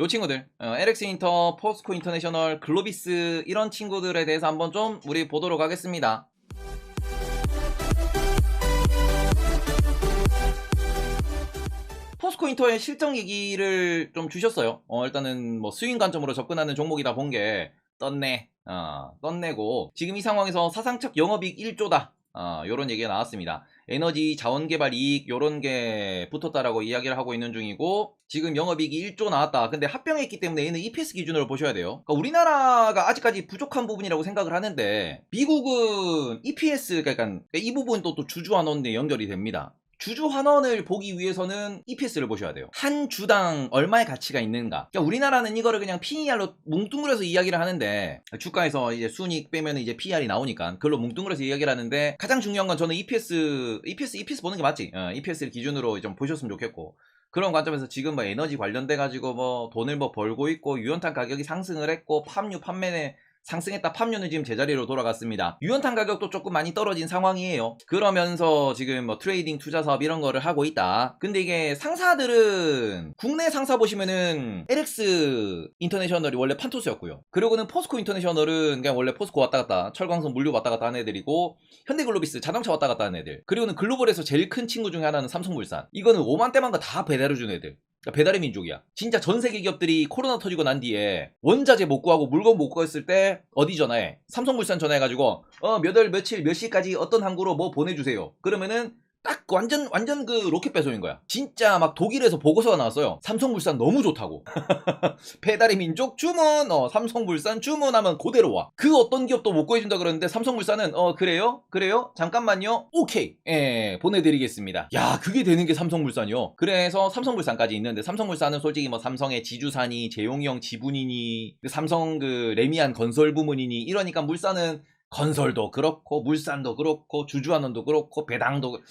요 친구들 어, LX 인터, 포스코 인터내셔널, 글로비스 이런 친구들에 대해서 한번 좀 우리 보도록 하겠습니다. 포스코 인터의 실적 얘기를 좀 주셨어요. 어, 일단은 뭐 수익 관점으로 접근하는 종목이다 본 게 떴네. 어, 떴네고 지금 이 상황에서 사상적 영업이익 1조다. 어, 요런 얘기가 나왔습니다. 에너지 자원개발 이익 요런 게 붙었다라고 이야기를 하고 있는 중이고 지금 영업이익이 1조 나왔다. 근데 합병했기 때문에 얘는 EPS 기준으로 보셔야 돼요. 그러니까 우리나라가 아직까지 부족한 부분이라고 생각을 하는데 미국은 EPS 그러니까 이 부분도 또 주주환원에 연결이 됩니다. 주주 환원을 보기 위해서는 EPS를 보셔야 돼요. 한 주당 얼마의 가치가 있는가. 그러니까 우리나라는 이거를 그냥 PER로 뭉뚱그려서 이야기를 하는데 주가에서 이제 순이익 빼면 이제 PER이 나오니까 그걸로 뭉뚱그려서 이야기를 하는데 가장 중요한 건 저는 EPS, EPS, EPS 보는 게 맞지. 어, EPS를 기준으로 좀 보셨으면 좋겠고. 그런 관점에서 지금 뭐 에너지 관련돼 가지고 뭐 돈을 뭐 벌고 있고 유연탄 가격이 상승을 했고 팜유 판매에 상승했다 팜유는 지금 제자리로 돌아갔습니다. 유연탄 가격도 조금 많이 떨어진 상황이에요. 그러면서 지금 뭐 트레이딩 투자 사업 이런 거를 하고 있다. 근데 이게 상사들은 국내 상사 보시면은 LX 인터내셔널이 원래 판토스였고요. 그리고는 포스코 인터내셔널은 그냥 원래 포스코 왔다 갔다 철광선 물류 왔다 갔다 하는 애들이고 현대글로비스 자동차 왔다 갔다 하는 애들. 그리고는 글로벌에서 제일 큰 친구 중에 하나는 삼성물산. 이거는 5만 대만가 다 배달을 주는 애들. 그러니까 배달의 민족이야. 진짜 전 세계 기업들이 코로나 터지고 난 뒤에 원자재 못 구하고 물건 못 구했을 때 어디 전화해? 삼성물산 전화해가지고 어몇월 며칠 몇 시까지 어떤 항구로 뭐 보내주세요. 그러면은 딱 완전 완전 그 로켓 배송인 거야. 진짜 막 독일에서 보고서가 나왔어요. 삼성물산 너무 좋다고. 배달의 민족 주문. 어 삼성물산 주문하면 그대로 와. 그 어떤 기업도 못 구해준다 그러는데 삼성물산은 어 그래요? 그래요? 잠깐만요. 오케이. 예 보내드리겠습니다. 야 그게 되는 게 삼성물산이요. 그래서 삼성물산까지 있는데 삼성물산은 솔직히 뭐 삼성의 지주사니 재용이 형 지분이니 그 삼성 그 레미안 건설 부문이니 이러니까 물산은 건설도 그렇고 물산도 그렇고 주주환원도 그렇고 배당도 그-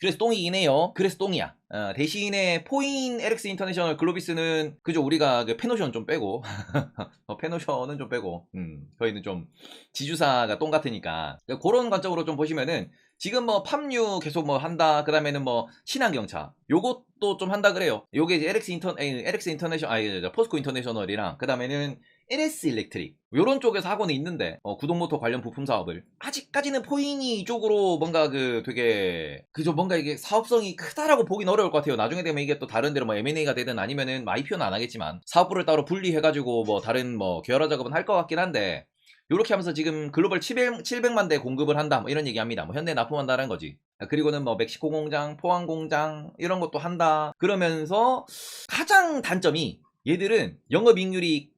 그래서 똥이긴 해요. 그래서 똥이야. 어, 대신에 포인 LX 인터내셔널 글로비스는 그죠? 우리가 그 페노션 좀 빼고. 어, 페노션은 좀 빼고. 음, 저희는 좀 지주사가 똥 같으니까. 그런 관점으로 좀 보시면은 지금 뭐 팜유 계속 뭐 한다. 그 다음에는 뭐 신한경차. 요것도 좀 한다 그래요. 요게 이제 LX 인터 LX 인터내셔 아니 저 포스코 인터내셔널이랑 그 다음에는 LS 일렉트릭 요런 쪽에서 하고는 있는데 어, 구동모터 관련 부품 사업을. 아직까지는 포인이 이쪽으로 뭔가 그 되게 그저 뭔가 이게 사업성이 크다라고 보긴 어려울 것 같아요. 나중에 되면 이게 또 다른 데로 뭐 M&A가 되든 아니면은 뭐 IPO는 안 하겠지만 사업부를 따로 분리해가지고 뭐 다른 뭐 계열화 작업은 할 것 같긴 한데 요렇게 하면서 지금 글로벌 700, 700만 대 공급을 한다. 뭐 이런 얘기 합니다. 뭐 현대 납품한다는 거지. 그리고는 뭐 멕시코 공장 포항 공장 이런 것도 한다. 그러면서 가장 단점이 얘들은 영업이익률이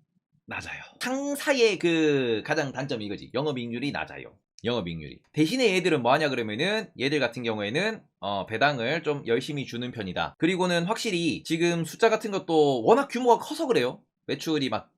낮아요. 상사의 그 가장 단점이 이거지. 영업이익률이 낮아요. 영업이익률이. 대신에 얘들은 뭐 하냐 그러면은 얘들 같은 경우에는 어, 배당을 좀 열심히 주는 편이다. 그리고는 확실히 지금 숫자 같은 것도 워낙 규모가 커서 그래요. 매출이 막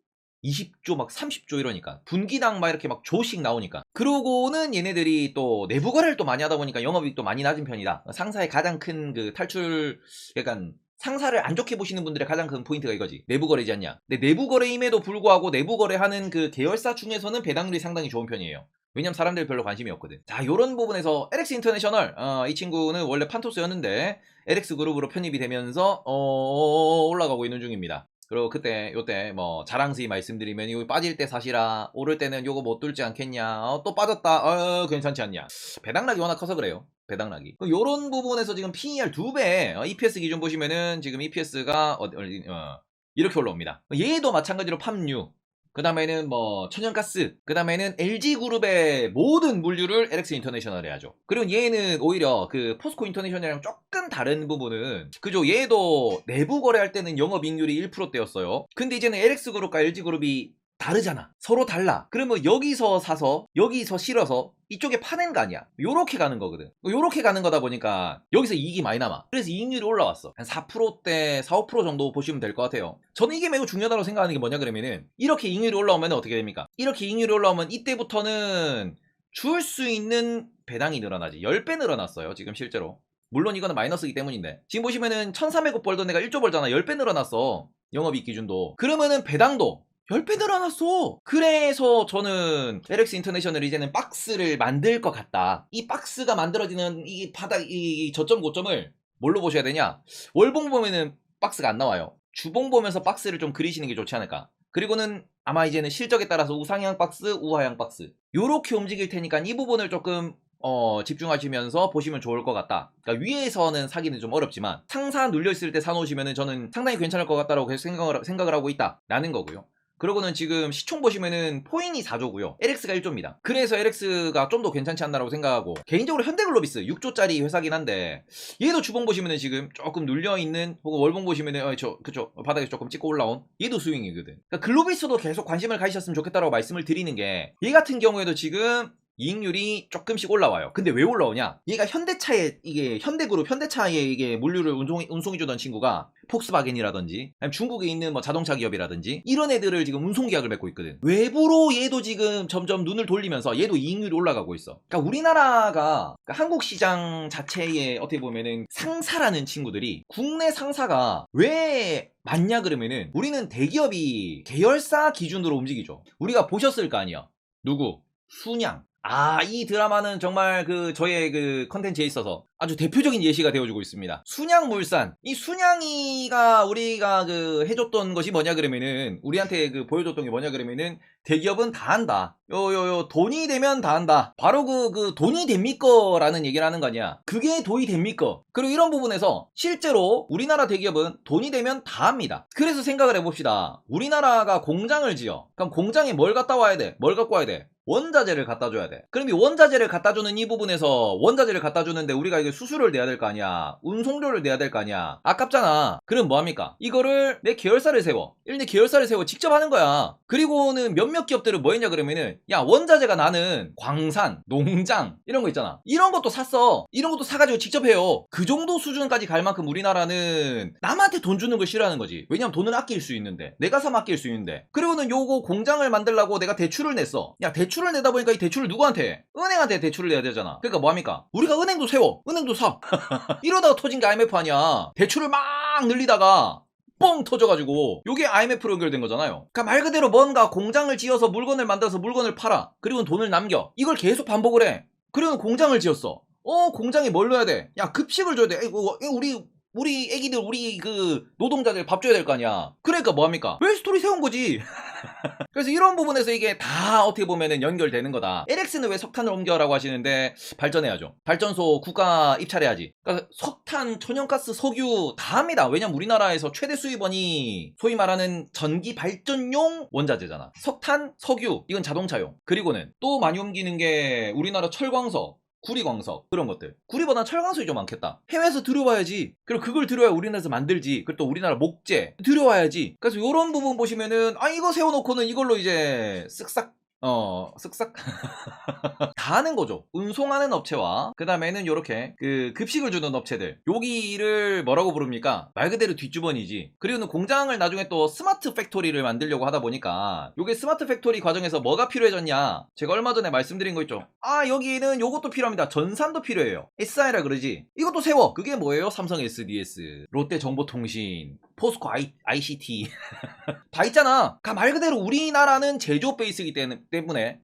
20조 막 30조 이러니까 분기당 막 이렇게 막 조씩 나오니까 그러고는 얘네들이 또 내부 거래를 또 많이 하다 보니까 영업이익도 많이 낮은 편이다 상사의 가장 큰 그 탈출 약간 상사를 안 좋게 보시는 분들의 가장 큰 포인트가 이거지. 내부 거래지 않냐. 근데 내부 거래임에도 불구하고 내부 거래하는 그 계열사 중에서는 배당률이 상당히 좋은 편이에요. 왜냐면 사람들이 별로 관심이 없거든. 자, 요런 부분에서 LX 인터내셔널, 어, 이 친구는 원래 판토스였는데, LX 그룹으로 편입이 되면서, 어, 올라가고 있는 중입니다. 그리고 그때, 요때, 뭐, 자랑스이 말씀드리면, 이거 빠질 때 사시라, 오를 때는 요거 못 뚫지 않겠냐, 어, 또 빠졌다, 어, 괜찮지 않냐. 배당락이 워낙 커서 그래요. 배당락이. 요런 부분에서 지금 PER 2배, 어, EPS 기준 보시면은 지금 EPS가, 어, 어, 이렇게 올라옵니다. 얘도 마찬가지로 팜유, 그 다음에는 뭐 천연가스, 그 다음에는 LG그룹의 모든 물류를 LX 인터내셔널에 하죠. 그리고 얘는 오히려 그 포스코 인터내셔널이랑 조금 다른 부분은 그죠. 얘도 내부 거래할 때는 영업이익률이 1%대였어요. 근데 이제는 LX그룹과 LG그룹이 다르잖아. 서로 달라. 그러면 여기서 사서 여기서 실어서 이쪽에 파는 거 아니야. 요렇게 가는 거거든. 요렇게 가는 거다 보니까 여기서 이익이 많이 남아. 그래서 이익률이 올라왔어. 한 4%대, 4, 5% 정도 보시면 될 것 같아요. 저는 이게 매우 중요하다고 생각하는 게 뭐냐 그러면은 이렇게 이익률이 올라오면 어떻게 됩니까? 이렇게 이익률이 올라오면 이때부터는 줄 수 있는 배당이 늘어나지. 10배 늘어났어요. 지금 실제로. 물론 이거는 마이너스이기 때문인데 지금 보시면은 1300억 벌던 애가 1조 벌잖아 10배 늘어났어 영업이익 기준도 그러면은 배당도 10배 늘어났어. 그래서 저는 LX 인터내셔널 이제는 박스를 만들 것 같다. 이 박스가 만들어지는 이 바닥, 이 저점 고점을 뭘로 보셔야 되냐? 월봉 보면은 박스가 안 나와요. 주봉 보면서 박스를 좀 그리시는 게 좋지 않을까. 그리고는 아마 이제는 실적에 따라서 우상향 박스, 우하향 박스 요렇게 움직일 테니까 이 부분을 조금 어, 집중하시면서 보시면 좋을 것 같다. 그러니까 위에서는 사기는 좀 어렵지만 상사 눌려 있을 때 사놓으시면 저는 상당히 괜찮을 것 같다라고 계속 생각을, 생각을 하고 있다라는 거고요. 그러고는 지금 시총 보시면은 포인이 4조고요. LX가 1조입니다. 그래서 LX가 좀 더 괜찮지 않나라고 생각하고 개인적으로 현대글로비스 6조짜리 회사긴 한데 얘도 주봉 보시면은 지금 조금 눌려 있는 혹은 월봉 보시면은 어, 저 그쵸 바닥에 조금 찍고 올라온 얘도 스윙이거든. 그러니까 글로비스도 계속 관심을 가지셨으면 좋겠다라고 말씀을 드리는 게 얘 같은 경우에도 지금 이익률이 조금씩 올라와요. 근데 왜 올라오냐? 얘가 현대차에 이게 현대그룹 현대차에 이게 물류를 운송 운송해주던 친구가 폭스바겐이라든지 아니면 중국에 있는 뭐 자동차 기업이라든지 이런 애들을 지금 운송 계약을 맺고 있거든. 외부로 얘도 지금 점점 눈을 돌리면서 얘도 이익률이 올라가고 있어. 그러니까 우리나라가 그러니까 한국 시장 자체에 어떻게 보면은 상사라는 친구들이 국내 상사가 왜 맞냐 그러면은 우리는 대기업이 계열사 기준으로 움직이죠. 우리가 보셨을 거 아니야. 누구? 순양. 아, 이 드라마는 정말 그 저의 그 컨텐츠에 있어서 아주 대표적인 예시가 되어주고 있습니다. 순양물산. 이 순양이가 우리가 그 해줬던 것이 뭐냐 그러면은 우리한테 그 보여줬던 게 뭐냐 그러면은 대기업은 다 한다. 요요요 돈이 되면 다 한다. 바로 그 그 돈이 됩니까? 라는 얘기를 하는 거 아니야. 그게 돈이 됩니까? 그리고 이런 부분에서 실제로 우리나라 대기업은 돈이 되면 다 합니다. 그래서 생각을 해봅시다. 우리나라가 공장을 지어. 그럼 공장에 뭘 갖다 와야 돼? 뭘 갖고 와야 돼? 원자재를 갖다 줘야 돼. 그럼 이 원자재를 갖다 주는 이 부분에서 원자재를 갖다 주는데 우리가 이게 수수료를 내야 될 거 아니야. 운송료를 내야 될 거 아니야. 아깝잖아. 그럼 뭐 합니까? 이거를 내 계열사를 세워. 내 계열사를 세워 직접 하는 거야. 그리고는 몇몇 기업들은 뭐 했냐 그러면은 야, 원자재가 나는 광산, 농장 이런 거 있잖아. 이런 것도 샀어. 이런 것도 사가지고 직접 해요. 그 정도 수준까지 갈 만큼 우리나라는 남한테 돈 주는 걸 싫어하는 거지. 왜냐면 돈을 아낄 수 있는데. 내가 사면 아낄 수 있는데. 그리고는 요거 공장을 만들라고 내가 대출을 냈어. 야, 대출 을 내다 보니까 이 대출을 누구한테 해? 은행한테 대출을 내야 되잖아. 그러니까 뭐 합니까? 우리가 은행도 세워. 은행도 사. 이러다가 터진 게 IMF 아니야. 대출을 막 늘리다가 뻥 터져가지고 요게 IMF로 연결된 거잖아요. 그러니까 말 그대로 뭔가 공장을 지어서 물건을 만들어서 물건을 팔아. 그리고 돈을 남겨. 이걸 계속 반복을 해. 그리고 공장을 지었어. 어 공장에 뭘 넣어야 돼? 야 급식을 줘야 돼. 에이, 우리 우리 애기들 우리 그 노동자들 밥 줘야 될 거 아니야. 그러니까 뭐 합니까? 웰 스토리 세운 거지. 그래서 이런 부분에서 이게 다 어떻게 보면은 연결되는 거다. LX는 왜 석탄을 옮겨라고 하시는데 발전해야죠. 발전소 국가 입찰해야지. 그러니까 석탄, 천연가스, 석유 다 합니다. 왜냐면 우리나라에서 최대 수입원이 소위 말하는 전기 발전용 원자재잖아. 석탄, 석유 이건 자동차용. 그리고는 또 많이 옮기는 게 우리나라 철광석. 구리광석 그런 것들. 구리보다 철광석이 좀 많겠다. 해외에서 들여와야지. 그리고 그걸 들여와야 우리나라에서 만들지. 그리고 또 우리나라 목재. 들여와야지. 그래서 이런 부분 보시면은 아 이거 세워놓고는 이걸로 이제 쓱싹 어, 쓱싹. 다 하는 거죠. 운송하는 업체와, 그 다음에는 요렇게, 그, 급식을 주는 업체들. 여기를 뭐라고 부릅니까? 말 그대로 뒷주번이지. 그리고는 공장을 나중에 또 스마트 팩토리를 만들려고 하다 보니까, 요게 스마트 팩토리 과정에서 뭐가 필요해졌냐? 제가 얼마 전에 말씀드린 거 있죠? 아, 여기는 요것도 필요합니다. 전산도 필요해요. SI라 그러지? 이것도 세워! 그게 뭐예요? 삼성 SDS, 롯데 정보통신, 포스코 I, ICT. 다 있잖아. 가말 그대로 우리나라는 제조업 베이스이기 때문에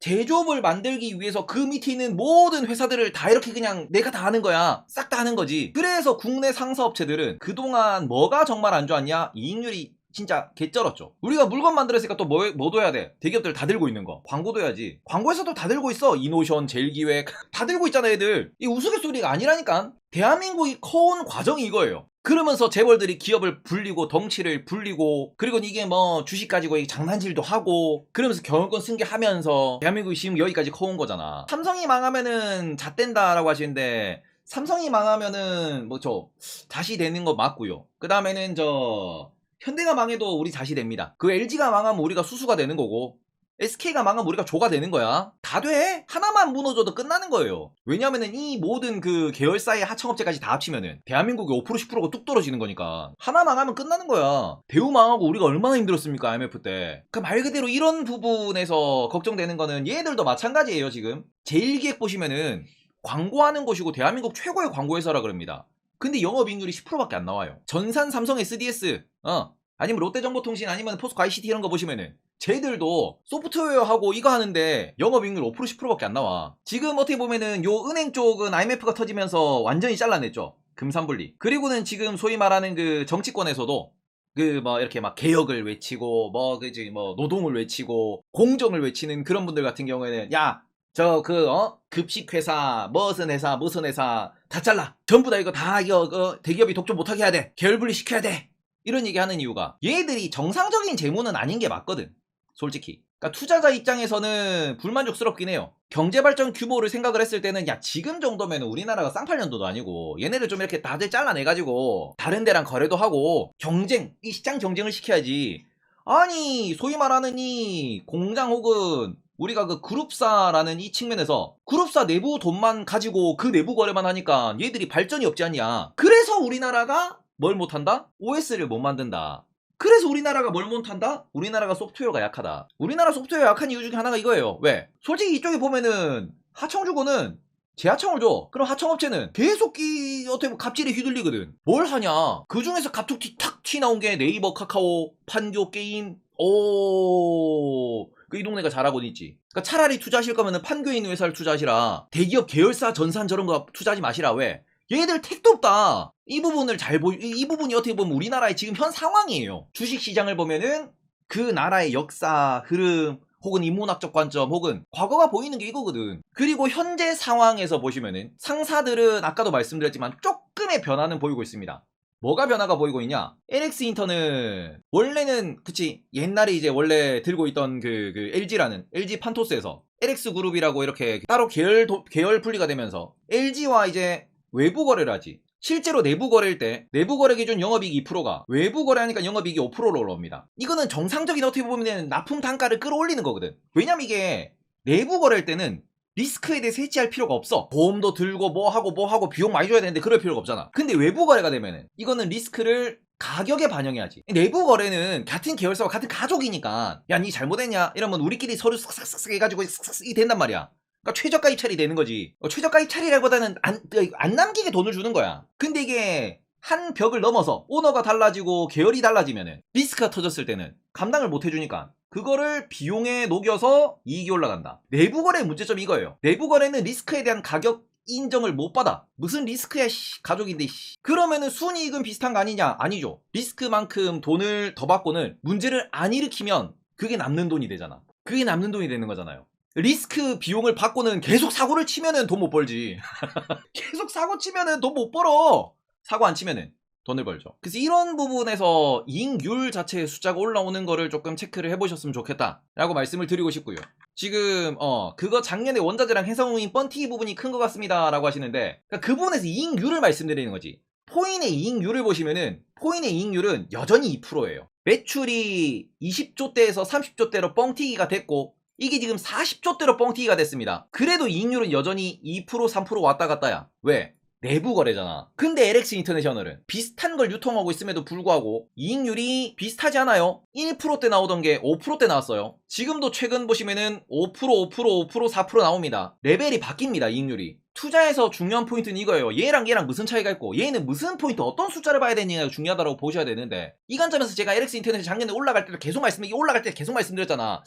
제조업을 만들기 위해서 그 밑에 있는 모든 회사들을 다 이렇게 그냥 내가 다 하는 거야. 싹 다 하는 거지. 그래서 국내 상사업체들은 그동안 뭐가 정말 안 좋았냐? 이익률이 진짜 개쩔었죠. 우리가 물건 만들었으니까 또 뭐, 뭐 둬야 돼? 대기업들 다 들고 있는 거. 광고도 해야지. 광고에서도 다 들고 있어. 이노션, 제일기획. 다 들고 있잖아, 애들. 이 우스갯소리가 아니라니까. 대한민국이 커온 과정이 이거예요. 그러면서 재벌들이 기업을 불리고 덩치를 불리고 그리고 이게 뭐 주식 가지고 장난질도 하고 그러면서 경영권 승계하면서 대한민국이 지금 여기까지 커온 거잖아. 삼성이 망하면은 잣된다라고 하시는데 삼성이 망하면은 뭐 저 다시 되는 거 맞고요. 그 다음에는 저 현대가 망해도 우리 다시 됩니다. 그 LG가 망하면 우리가 수수가 되는 거고 SK가 망하면 우리가 조가 되는 거야. 다 돼. 하나만 무너져도 끝나는 거예요. 왜냐면은 이 모든 그 계열사의 하청업체까지 다 합치면은 대한민국이 5% 10%가 뚝 떨어지는 거니까 하나 망하면 끝나는 거야. 대우 망하고 우리가 얼마나 힘들었습니까 IMF 때. 그 말 그대로 이런 부분에서 걱정되는 거는 얘들도 마찬가지예요 지금. 제일기획 보시면은 광고하는 곳이고 대한민국 최고의 광고회사라 그럽니다. 근데 영업이익률이 10%밖에 안 나와요. 전산 삼성 SDS, 어, 아니면 롯데정보통신 아니면 포스코 ICT 이런 거 보시면은 쟤들도 소프트웨어하고 이거 하는데 영업이익률 5% 10%밖에 안 나와. 지금 어떻게 보면은 요 은행 쪽은 IMF가 터지면서 완전히 잘라냈죠. 금산분리. 그리고는 지금 소위 말하는 그 정치권에서도 그 뭐 이렇게 막 개혁을 외치고 뭐 그지 뭐 노동을 외치고 공정을 외치는 그런 분들 같은 경우에는 야 저그 어 급식 회사 무슨 회사 무슨 회사 다 잘라 전부 다 이거 다 이거 어, 대기업이 독점 못하게 해야 돼 계열 분리 시켜야 돼 이런 얘기 하는 이유가 얘들이 정상적인 재무는 아닌 게 맞거든 솔직히. 그러니까 투자자 입장에서는 불만족스럽긴 해요. 경제 발전 규모를 생각을 했을 때는 야 지금 정도면 우리나라가 쌍팔년도도 아니고 얘네를 좀 이렇게 다들 잘라내가지고 다른 데랑 거래도 하고 경쟁 이 시장 경쟁을 시켜야지. 아니 소위 말하는 이 공장 혹은 우리가 그 그룹사라는 이 측면에서 그룹사 내부 돈만 가지고 그 내부 거래만 하니까 얘들이 발전이 없지 않냐. 그래서 우리나라가 뭘 못한다? OS를 못 만든다 그래서 우리나라가 뭘 못한다? 우리나라가 소프트웨어가 약하다. 우리나라 소프트웨어 약한 이유 중에 하나가 이거예요. 왜? 솔직히 이쪽에 보면은 하청주고는 재하청을 줘. 그럼 하청업체는 계속 이 어떻게 보면 갑질에 휘둘리거든. 뭘 하냐? 그 중에서 갑툭튀 탁 튀 나온 게 네이버, 카카오, 판교 게임. 오. 그 이 동네가 잘하고 있지. 그러니까 차라리 투자하실 거면은 판교에 있는 회사를 투자하시라. 대기업 계열사 전산 저런 거 투자하지 마시라. 왜? 얘들 택도 없다. 이 부분을 잘 보, 이, 이 부분이 어떻게 보면 우리나라의 지금 현 상황이에요. 주식 시장을 보면은 그 나라의 역사, 흐름, 혹은 인문학적 관점, 혹은 과거가 보이는 게 이거거든. 그리고 현재 상황에서 보시면은 상사들은 아까도 말씀드렸지만 조금의 변화는 보이고 있습니다. 뭐가 변화가 보이고 있냐? LX 인터는 원래는 그치 옛날에 이제 원래 들고 있던 그, 그 LG라는 LG 판토스에서 LX 그룹이라고 이렇게 따로 계열 도- 계열 분리가 되면서 LG와 이제 외부 거래를 하지. 실제로 내부 거래일 때 내부 거래 기준 영업이익 2%가 외부 거래하니까 영업이익이 5%로 올라옵니다. 이거는 정상적인 어떻게 보면 납품 단가를 끌어올리는 거거든. 왜냐면 이게 내부 거래일 때는 리스크에 대해서 해지할 필요가 없어. 보험도 들고 뭐 하고 뭐 하고 비용 많이 줘야 되는데 그럴 필요가 없잖아. 근데 외부 거래가 되면은 이거는 리스크를 가격에 반영해야지. 내부 거래는 같은 계열사와 같은 가족이니까 야 니 잘못했냐 이러면 우리끼리 서류 싹싹싹 해가지고 싹싹 이 된단 말이야. 그러니까 최저가 입찰이 되는 거지. 어, 최저가 입찰이라기보다는 안, 안 남기게 돈을 주는 거야. 근데 이게 한 벽을 넘어서 오너가 달라지고 계열이 달라지면은 리스크가 터졌을 때는 감당을 못 해주니까 그거를 비용에 녹여서 이익이 올라간다. 내부 거래의 문제점이 이거예요. 내부 거래는 리스크에 대한 가격 인정을 못 받아. 무슨 리스크야, 씨. 가족인데, 씨. 그러면은 순이익은 비슷한 거 아니냐? 아니죠. 리스크만큼 돈을 더 받고는 문제를 안 일으키면 그게 남는 돈이 되잖아. 그게 남는 돈이 되는 거잖아요. 리스크 비용을 받고는 계속 사고를 치면은 돈 못 벌지. 계속 사고 치면은 돈 못 벌어. 사고 안 치면은 돈을 벌죠. 그래서 이런 부분에서 이익률 자체의 숫자가 올라오는 거를 조금 체크를 해보셨으면 좋겠다라고 말씀을 드리고 싶고요. 지금 어 그거 작년에 원자재랑 해성우인 뻔튀기 부분이 큰 것 같습니다라고 하시는데 그러니까 그 부분에서 이익률을 말씀드리는 거지. 포인의 이익률을 보시면은 포인의 이익률은 여전히 2%예요. 매출이 20조대에서 30조대로 뻥튀기가 됐고 이게 지금 40조대로 뻥튀기가 됐습니다. 그래도 이익률은 여전히 2% 3% 왔다 갔다야. 왜? 내부 거래잖아. 근데 LX 인터내셔널은 비슷한 걸 유통하고 있음에도 불구하고 이익률이 비슷하지 않아요? 1%대 나오던 게 5%대 나왔어요. 지금도 최근 보시면은 5% 5% 5% 4% 나옵니다. 레벨이 바뀝니다, 이익률이. 투자에서 중요한 포인트는 이거예요. 얘랑 얘랑 무슨 차이가 있고 얘는 무슨 포인트 어떤 숫자를 봐야 되느냐가 중요하다고 보셔야 되는데 이 관점에서 제가 LX 인터넷 작년에 올라갈 때도 계속 말씀 올라갈 때 계속 말씀드렸잖아.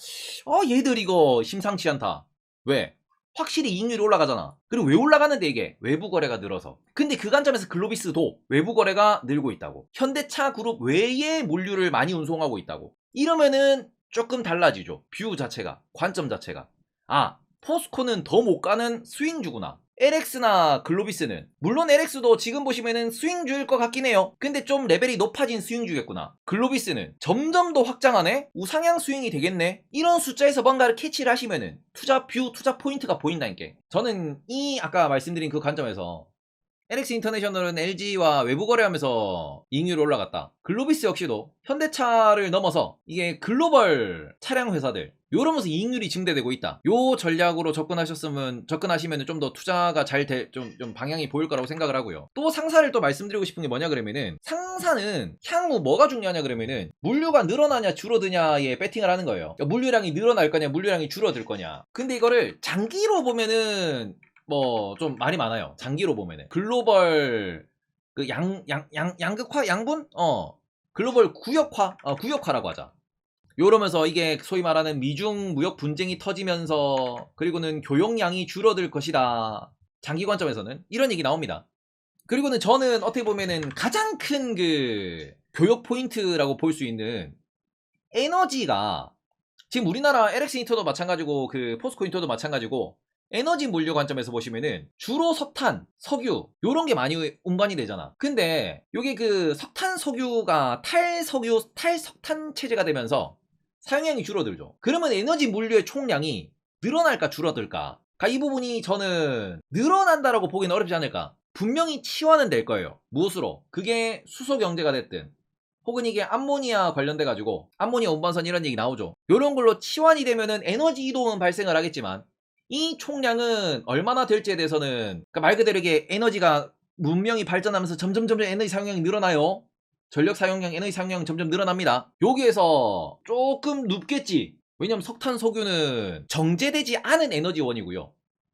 어 얘들 이거 심상치 않다. 왜? 확실히 이익률이 올라가잖아. 그리고 왜 올라가는데 이게 외부 거래가 늘어서. 근데 그 관점에서 글로비스도 외부 거래가 늘고 있다고. 현대차 그룹 외에 물류를 많이 운송하고 있다고. 이러면은 조금 달라지죠. 뷰 자체가, 관점 자체가. 아, 포스코는 더 못 가는 스윙주구나. LX나 글로비스는 물론 LX도 지금 보시면은 스윙주일 것 같긴 해요. 근데 좀 레벨이 높아진 스윙주겠구나. 글로비스는 점점 더 확장하네. 우상향 스윙이 되겠네. 이런 숫자에서 뭔가를 캐치를 하시면은 투자 뷰, 투자 포인트가 보인다니까. 저는 이 아까 말씀드린 그 관점에서 LX 인터내셔널은 LG와 외부 거래하면서 이익률이 올라갔다. 글로비스 역시도 현대차를 넘어서 이게 글로벌 차량 회사들 요러면서 이익률이 증대되고 있다. 요 전략으로 접근하셨으면 접근하시면 좀 더 투자가 잘될좀좀 방향이 보일 거라고 생각을 하고요. 또 상사를 또 말씀드리고 싶은 게 뭐냐 그러면은 상사는 향후 뭐가 중요하냐 그러면은 물류가 늘어나냐 줄어드냐에 배팅을 하는 거예요. 그러니까 물류량이 늘어날 거냐 물류량이 줄어들 거냐. 근데 이거를 장기로 보면은 뭐 좀 말이 많아요. 장기로 보면은 글로벌 그 양 양 양 양극화 양분 어 글로벌 구역화 어 구역화라고 하자. 요러면서 이게 소위 말하는 미중 무역 분쟁이 터지면서 그리고는 교역량이 줄어들 것이다. 장기 관점에서는 이런 얘기 나옵니다. 그리고는 저는 어떻게 보면은 가장 큰 그 교역 포인트라고 볼 수 있는 에너지가 지금 우리나라 LX 인터도 마찬가지고 그 포스코 인터도 마찬가지고 에너지 물류 관점에서 보시면은 주로 석탄, 석유 요런 게 많이 운반이 되잖아. 근데 요게 그 석탄 석유가 탈석유, 탈석탄 체제가 되면서 사용량이 줄어들죠. 그러면 에너지 물류의 총량이 늘어날까 줄어들까? 그러니까 이 부분이 저는 늘어난다라고 보기는 어렵지 않을까? 분명히 치환은 될 거예요. 무엇으로? 그게 수소 경제가 됐든 혹은 이게 암모니아 관련돼 가지고 암모니아 운반선 이런 얘기 나오죠. 이런 걸로 치환이 되면은 에너지 이동은 발생을 하겠지만 이 총량은 얼마나 될지에 대해서는 그러니까 말 그대로 이게 에너지가 문명이 발전하면서 점점 점점 에너지 사용량이 늘어나요. 전력 사용량, 에너지 사용량 점점 늘어납니다. 여기에서 조금 눕겠지. 왜냐면 석탄, 석유는 정제되지 않은 에너지원이고요.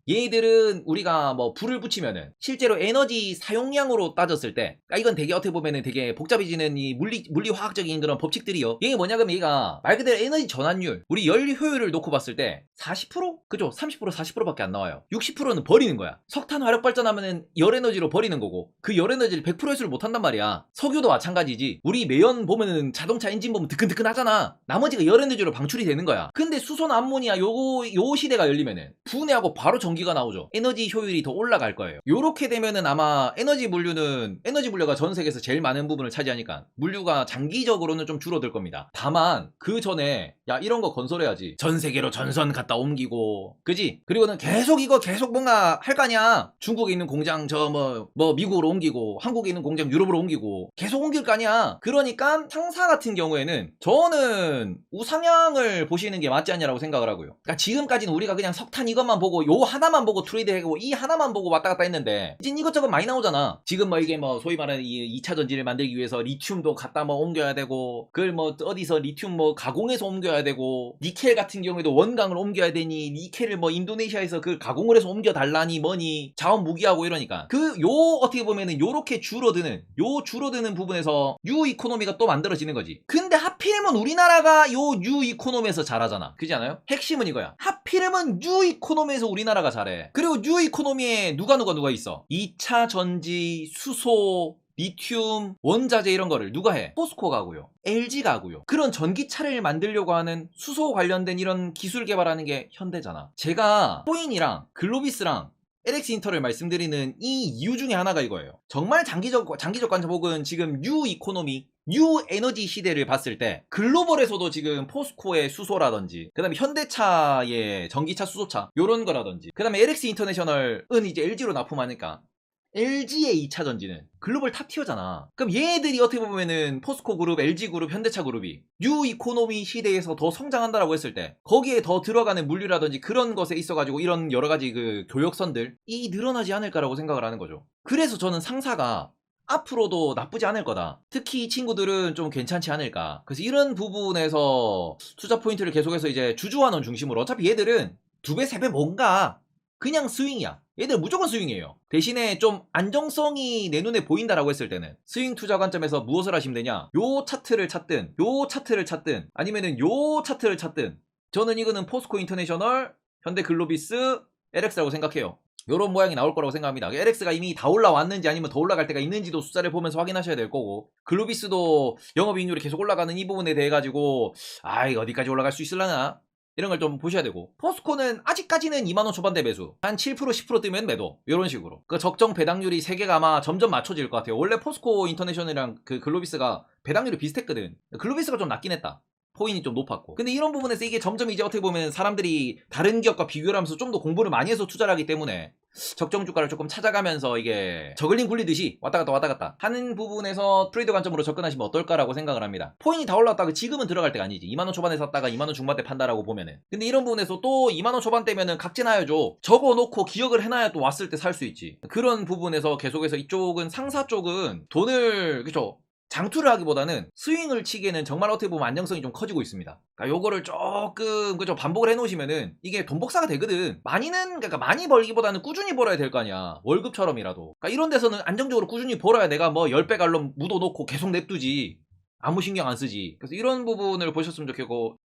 얘들은 우리가 뭐 불을 붙이면은 실제로 에너지 사용량으로 따졌을 때, 그러니까 이건 되게 어떻게 보면은 되게 복잡해지는 이 물리 물리 화학적인 그런 법칙들이요. 이게 뭐냐 그러면 얘가 말 그대로 에너지 전환율, 우리 열 효율을 놓고 봤을 때 40%? 그죠? 30% 40%밖에 안 나와요. 60%는 버리는 거야. 석탄 화력 발전하면은 열 에너지로 버리는 거고 그 열 에너지를 100% 회수를 못 한단 말이야. 석유도 마찬가지지. 우리 매연 보면은 자동차 엔진 보면 드끈드끈 하잖아. 나머지가 열 에너지로 방출이 되는 거야. 근데 수소나 암모니아 요요 시대가 열리면은 분해하고 바로 전기 가 나오죠. 에너지 효율이 더 올라갈 거예요. 요렇게 되면은 아마 에너지 물류는 에너지 물류가 전 세계에서 제일 많은 부분을 차지하니까 물류가 장기적으로는 좀 줄어들 겁니다. 다만 그 전에 야 이런 거 건설해야지. 전 세계로 전선 갖다 옮기고 그지? 그리고는 계속 이거 계속 뭔가 할거 아니야. 중국에 있는 공장 저뭐뭐 미국으로 옮기고 한국에 있는 공장 유럽으로 옮기고 계속 옮길 거 아니야. 그러니까 상사 같은 경우에는 저는 우상향을 보시는 게 맞지 않냐라고 생각을 하고요. 그러니까 지금까지는 우리가 그냥 석탄 이것만 보고 요 하나 만 보고 트레이드 하고 이 하나만 보고 왔다 갔다 했는데 이제 이것저것 많이 나오잖아. 지금 뭐 이게 뭐 소위 말하는 이 2차 전지를 만들기 위해서 리튬도 갖다 뭐 옮겨야 되고 그걸 뭐 어디서 리튬 뭐 가공해서 옮겨야 되고 니켈 같은 경우에도 원강을 옮겨야 되니 니켈을 뭐 인도네시아에서 그 가공을 해서 옮겨 달라니 뭐니 자원 무기하고 이러니까 그 요 어떻게 보면은 요렇게 줄어드는 요 줄어드는 부분에서 뉴 이코노미가 또 만들어지는 거지. 근데 하필이면 우리나라가 요뉴 이코노미에서 잘하잖아. 그지 않아요? 핵심은 이거야. 하필이면 뉴 이코노미에서 우리나라가 잘해. 그리고 뉴 이코노미에 누가 누가 누가 있어? 2차 전지, 수소, 리튬, 원자재 이런 거를 누가 해? 포스코가 하고요. LG가 하고요. 그런 전기차를 만들려고 하는 수소 관련된 이런 기술 개발하는 게 현대잖아. 제가 포인이랑 글로비스랑 LX 인터를 말씀드리는 이 이유 중에 하나가 이거예요. 정말 장기적, 장기적 관점 혹은 지금 뉴 이코노미, 뉴 에너지 시대를 봤을 때 글로벌에서도 지금 포스코의 수소라든지 그 다음에 현대차의 전기차 수소차 요런 거라든지 그 다음에 LX 인터내셔널은 이제 LG로 납품하니까 LG의 2차 전지는 글로벌 탑티어잖아. 그럼 얘네들이 어떻게 보면은 포스코 그룹, LG 그룹, 현대차 그룹이 뉴 이코노미 시대에서 더 성장한다라고 했을 때 거기에 더 들어가는 물류라든지 그런 것에 있어가지고 이런 여러 가지 그 교역선들 이 늘어나지 않을까라고 생각을 하는 거죠. 그래서 저는 상사가 앞으로도 나쁘지 않을 거다. 특히 이 친구들은 좀 괜찮지 않을까. 그래서 이런 부분에서 투자 포인트를 계속해서 이제 주주환원 중심으로 어차피 얘들은 두 배, 세 배 뭔가 그냥 스윙이야. 얘들 무조건 스윙이에요. 대신에 좀 안정성이 내 눈에 보인다라고 했을 때는 스윙 투자 관점에서 무엇을 하시면 되냐? 요 차트를 찾든, 요 차트를 찾든, 아니면은 요 차트를 찾든, 저는 이거는 포스코 인터내셔널, 현대 글로비스, LX라고 생각해요. 요런 모양이 나올 거라고 생각합니다. LX가 이미 다 올라왔는지 아니면 더 올라갈 때가 있는지도 숫자를 보면서 확인하셔야 될 거고, 글로비스도 영업이익률이 계속 올라가는 이 부분에 대해 가지고, 아, 이거 어디까지 올라갈 수 있을라나? 이런 걸 좀 보셔야 되고. 포스코는 아직까지는 2만원 초반대 매수. 한 7% 10% 뜨면 매도. 이런 식으로. 그 적정 배당률이 세 개가 아마 점점 맞춰질 것 같아요. 원래 포스코 인터내셔널이랑 그 글로비스가 배당률이 비슷했거든. 글로비스가 좀 낮긴 했다 포인이 좀 높았고 근데 이런 부분에서 이게 점점 이제 어떻게 보면 사람들이 다른 기업과 비교를 하면서 좀 더 공부를 많이 해서 투자를 하기 때문에 적정 주가를 조금 찾아가면서 이게 저글링 굴리듯이 왔다 갔다 왔다 갔다 하는 부분에서 트레이드 관점으로 접근하시면 어떨까라고 생각을 합니다. 포인이 다 올랐다가 지금은 들어갈 때가 아니지. 2만원 초반에 샀다가 2만원 중반대 판다라고 보면은. 근데 이런 부분에서 또 2만원 초반대면은 각진하여줘. 적어놓고 기억을 해놔야 또 왔을 때 살 수 있지. 그런 부분에서 계속해서 이쪽은 상사 쪽은 돈을 그쵸 장투를 하기보다는 스윙을 치기에는 정말 어떻게 보면 안정성이 좀 커지고 있습니다. 그러니까 요거를 조금 그죠 반복을 해놓으시면은 이게 돈 복사가 되거든. 많이는 그러니까 많이 벌기보다는 꾸준히 벌어야 될 거 아니야. 월급처럼이라도. 그러니까 이런 데서는 안정적으로 꾸준히 벌어야 내가 뭐 10배 갈로 묻어놓고 계속 냅두지. 아무 신경 안 쓰지. 그래서 이런 부분을 보셨으면 좋겠고